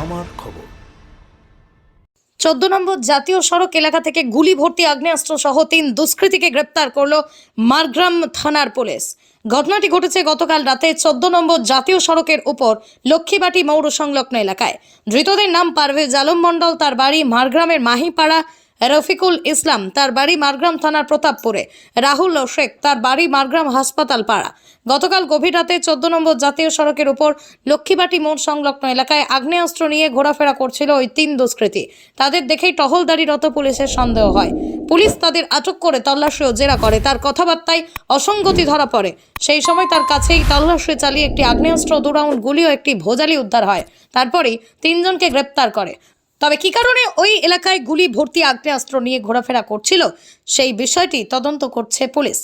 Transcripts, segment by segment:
আমার খবর। চোদ্দ নম্বর জাতীয় সড়ক এলাকা থেকে গুলি ভর্তি আগ্নেয়াস্ত্র সহ তিন দুষ্কৃতীকে গ্রেপ্তার করল মারগ্রাম থানার পুলিশ। ঘটনাটি ঘটেছে গতকাল রাতে চোদ্দ নম্বর জাতীয় সড়কের উপর লক্ষ্মীবাটি মৌর সংলগ্ন এলাকায়। ধৃতদের নাম পারভেজ আলম মণ্ডল, তার বাড়ি মারগ্রামের মাহিপাড়া রফিকুল ইসলাম, তার বাড়ি মারগ্রাম থানার প্রতাপপুরে। রাহুল শেখ, তার বাড়ি মারগ্রাম হাসপাতাল পাড়া। গতকাল গভীর রাতে চোদ্দ নম্বর জাতীয় সড়কের উপর লক্ষ্মীবাটি মোড় সংলগ্ন এলাকায় আগ্নেয়াস্ত্র নিয়ে ঘোরাফেরা করছিল ওই তিন দুষ্কৃতী। তাদের দেখেই টহলদারিরত পুলিশের সন্দেহ হয়। পুলিশ তাদের আটক করে তল্লাশি ও জেরা করে। তার কথাবার্তায় অসঙ্গতি ধরা পড়ে। সেই সময় তার কাছেই তল্লাশি চালিয়ে একটি আগ্নেয়াস্ত্র, দু রাউন্ড গুলি ও একটি ভোজালি উদ্ধার হয়। তারপরেই তিনজনকে গ্রেপ্তার করে। তবে কি কারণে ওই এলাকায় গুলি, ভর্তি আগ্নেয়াস্ত্র নিয়ে ঘোরাফেরা করছিল, সেই বিষয়টি তদন্ত করছে পুলিশ।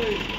Thank